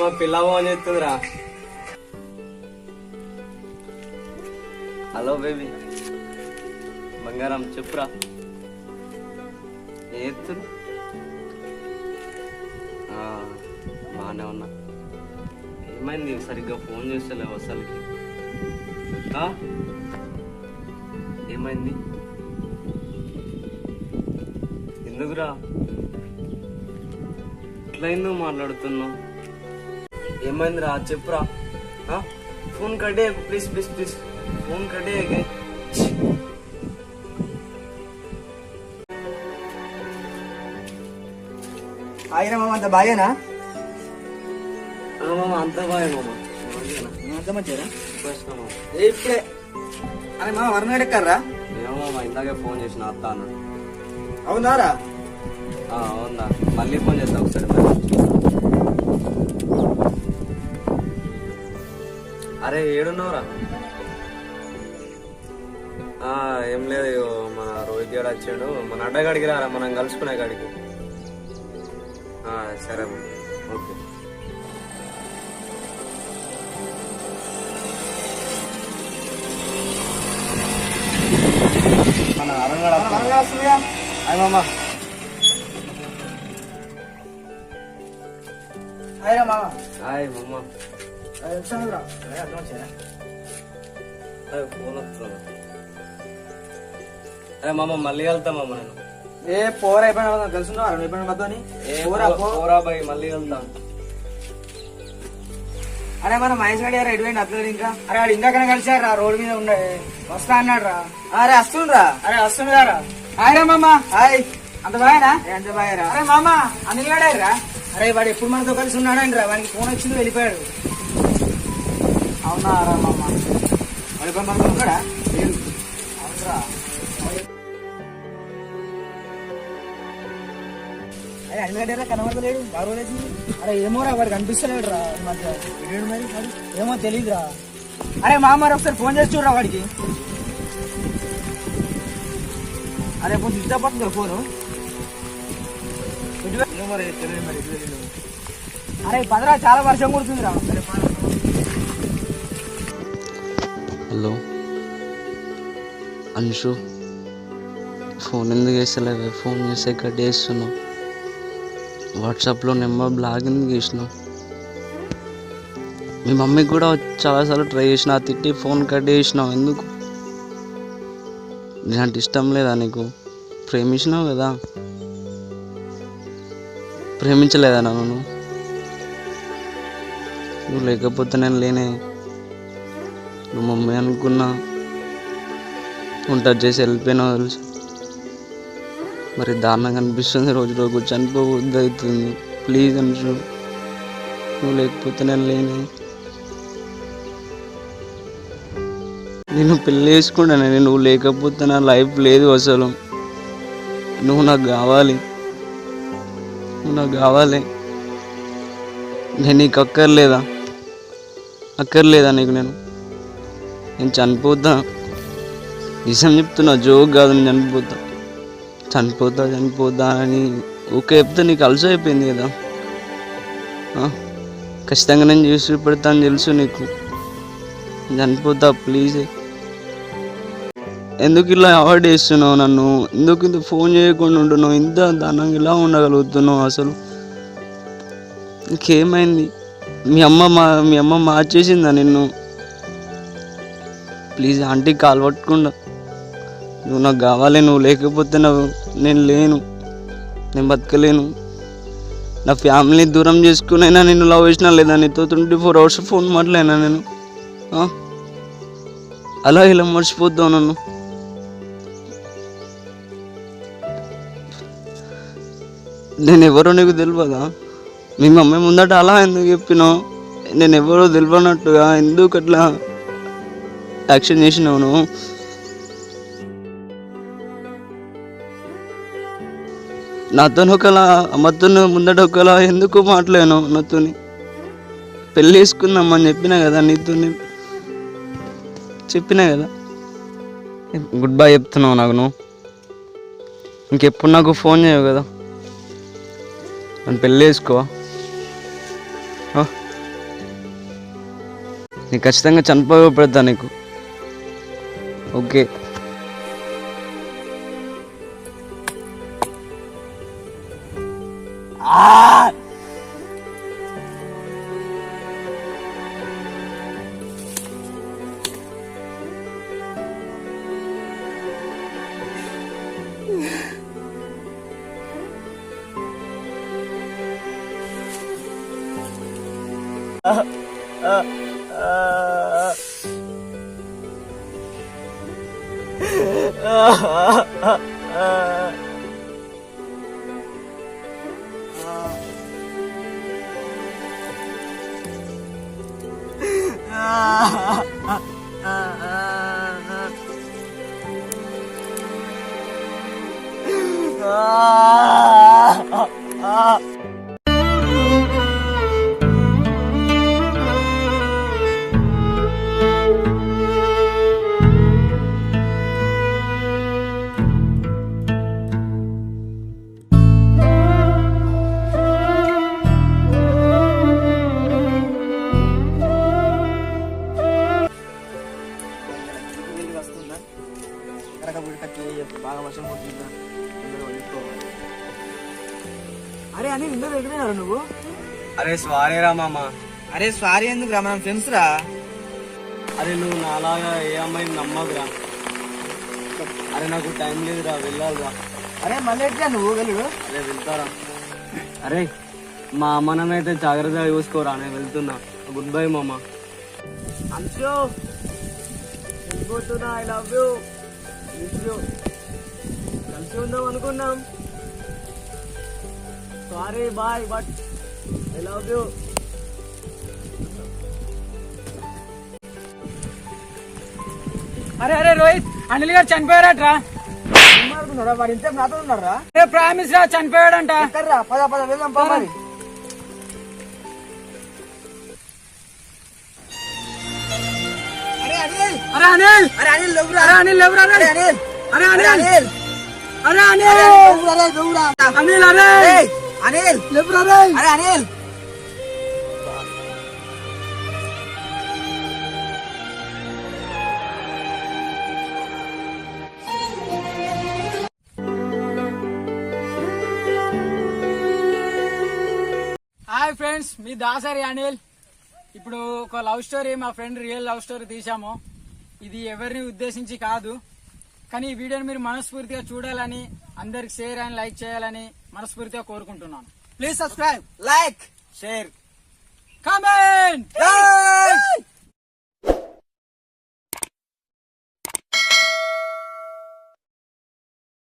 మా పిల్ల phone చేస్తుందిరా hello baby. బంగారం చెప్పురా. ఏత్తు బాగానే ఉన్నా. ఏమైంది? సరిగ్గా ఫోన్ చేస్తలేవు అసలుకి. ఆ? ఏమైంది? ఎందుకురా? ఎట్లయిందో మాట్లాడుతున్నావు? ఏమైందిరా? చెప్పురా? ఫోన్ కట్టే ప్లీజ్ ప్లీజ్ ప్లీజ్. ఫోన్ కట్టే ఆయన మామ అంత బాగేనా? మామ అంత బాయ్ మామ. అంత ఏ ఇప్పుడే? అరే మామ వరనాడు ఎక్కర్రా ఏమో మామ ఇందాకే ఫోన్ చేసిన అత్త అన్నాడు. అవునారా? అవునా మళ్ళీ ఫోన్ చేస్తా ఒకసారి. అరే ఏడున్నావురా? ఆ, ఏం లేదు మన రోహిత్ గారు వచ్చాడు. మన అడ్డగాడికి రారా మనం కలుసుకునే కాడికి. ఆ, సరే. ఓకే. మన అరంగడ హాయ్ మామ. అయిరా మామ హాయ్ మామ అది వచ్చానురా అరే అర్థం వచ్చారా అరే ఫోన్ వస్తుంది అరే మామ మళ్ళీ వెళ్తా మామ నేను ఏ పోర అయిపోయినా కలుసున్నావు అరే అయిపోయిన మతోని ఏ పోరా పోరా బాయ్ మళ్ళీ వెళ్తా అరే మన మహేష్ గారి గారు ఎటువంటి అట్లేదు ఇంకా. అరే వాడు ఇందాకనే కలిసారు రా రోడ్డు మీద ఉండే. వస్తా అన్నాడు రా. అరే వస్తుండ్రా. అరే వస్తుండ్రా రా హాయ్ రా మామ. హాయ్. అంత బాగారా అంత బాగారా అరే మామ అనిల్ రా. అరే వాడు ఎప్పుడు మనతో కలిసి ఉన్నాడండి రా వాడికి ఫోన్ వచ్చింది వెళ్ళిపోయాడు. అవునా రా మామ? వాడు ఇప్పుడు మనతో ఉన్నాడా? లేదు అవునరా. అరే అనిల్ కనబడలేడు రోజులు అరే ఏమోరా వాడు కనిపిస్తలేడు రా. మధ్య మరి? ఏమో తెలియదురా అరే మా మరి ఒకసారి ఫోన్ చేసి చూడరా వాడికి. అరే కొంచెం ఇష్టపడుతుందా ఫోను. ఇటువే- ఏమో మరి తెలియదు మరి. అరే పదరా చాలా వర్షం కుడుతుందిరా. హలో. అంశు ఫోన్ ఎందుకు వేస్తలేవే ఫోన్ చేస్తే కట్ చేస్తున్నావు. వాట్సాప్లో నెంబర్ బ్లాగ్ ఎందుకు చేసినావు? మీ మమ్మీకి కూడా చాలాసార్లు ట్రై చేసిన తిట్టి ఫోన్ కట్ చేసినావు. ఎందుకు? నేనంటే ఇష్టం లేదా నీకు? ప్రేమించినావు కదా? ప్రేమించలేదా నన్ను? నువ్వు? నువ్వు లేకపోతే నేను లేనే నువ్వు మమ్మీ అనుకున్నా. ఉంటా చేసి వెళ్ళిపోయినా తెలుసు? మరి దారుణంగా అనిపిస్తుంది రోజు రోజు చనిపోవద్దు అవుతుంది. ప్లీజ్ అనుషు నువ్వు లేకపోతే నేను లేని. నేను పెళ్ళి చేసుకుంటాను నువ్వు లేకపోతే నా లైఫ్ లేదు అసలు. నువ్వు నాకు కావాలి. నువ్వు నాకు కావాలి. నేను నీకు అక్కర్లేదా? అక్కర్లేదా నీకు నేను? నేను చనిపోతా. నిజం చెప్తున్నా జోక్ కాదు నేను చనిపోతా. చనిపోతా చనిపోతా అని ఓకే చెప్తే నీకు అలసి అయిపోయింది కదా? ఖచ్చితంగా నేను చేసి పెడతాను తెలుసు నీకు. చనిపోతా ప్లీజ్ ఎందుకు ఇలా అవాయిడ్ చేస్తున్నావు నన్ను? ఎందుకు ఇంత ఫోన్ చేయకుండా ఉంటున్నావు? ఇంత దానంగా ఇలా ఉండగలుగుతున్నావు అసలు? ఇంకేమైంది మీ అమ్మ మా మీ అమ్మ మార్చేసిందా నిన్ను? ప్లీజ్ ఆంటీ కాలు పట్టకుండా. నువ్వు నాకు కావాలి నువ్వు లేకపోతే నువ్వు నేను లేను. నేను బతకలేను. నా ఫ్యామిలీని దూరం చేసుకునైనా నేను లవ్ చేసినా లేదా నీతో ట్వంటీ ఫోర్ అవర్స్ ఫోన్ మాట్లాడినా నేను. అలా ఇలా మర్చిపోతావు నన్ను. నేను ఎవరో నీకు తెలియదా మీ మమ్మీ ముందట అలా ఎందుకు చెప్పినావు? నేను ఎవరో తెలియనట్టుగా ఎందుకు అట్లా యాక్షన్ చేసినావు నువ్వు నాతో ఒకలా అమ్మతో ముందట ఒకలా ఎందుకు మాట్లాడాను నాతోని? పెళ్ళి వేసుకుందామని చెప్పినా కదా నీతో చెప్పినా కదా? గుడ్ బై చెప్తున్నావు నాకు నువ్వు. ఇంకెప్పుడు నాకు ఫోన్ చేయవు కదా? నన్ను పెళ్ళి వేసుకో ఆ? నేను ఖచ్చితంగా పెడతా నీకు. okay. Ah. Uh... 啊啊啊啊啊啊啊啊啊啊 కరకబుడి కట్టి బాగా వర్షం వండుకోవాలి అరే అని ఇందులో ఎగిరినారు నువ్వు అరే సారీ రా మామ అరే సారీ ఎందుకు రా మనం ఫ్రెండ్స్ రా అరే నువ్వు నాలాగా ఏ అమ్మాయిని నమ్మకురా అరే నాకు టైం లేదురా వెళ్ళాలిరా అరే మళ్ళీ ఎట్లా నువ్వు వెళ్ళు అరే వెళ్తారా? అరే మా అమ్మ నాన్నైతే జాగ్రత్తగా చూసుకోరా నేను వెళ్తున్నా. గుడ్ బై మామ. అంశు వెళ్ళిపోతున్నా ఐ లవ్ యూ కలిసి ఉందాం అనుకున్నాం. Sorry boy but I love you అరే అరే రోహిత్ అనిల్ గారు చనిపోయారట్రా? వాడు ఇంత నాతో ఉన్నారా ప్రామిస్ రా చనిపోయాడంట. పద పద వెళ్దాం పద మరి అరే అనిల్ అరే అనిల్ అరే అనిల్ లేవురా అరే అనిల్ లేవురా అరే అనిల్ అరే అనిల్ అరే అనిల్ అరే లేవురా అనిల్ అరే అనిల్ లేవురా అరే అరే అనిల్ హాయ్ ఫ్రెండ్స్ మీ దాసరి అనిల్ ఇప్పుడు ఒక లవ్ స్టోరీ మా ఫ్రెండ్ రియల్ లవ్ స్టోరీ తీసాము ఇది ఎవరిని ఉద్దేశించి కాదు. కానీ ఈ వీడియోని మీరు మనస్ఫూర్తిగా చూడాలని అందరికి షేర్ అండ్ లైక్ చేయాలని మనస్ఫూర్తిగా కోరుకుంటున్నాను. Please subscribe like share. Comment!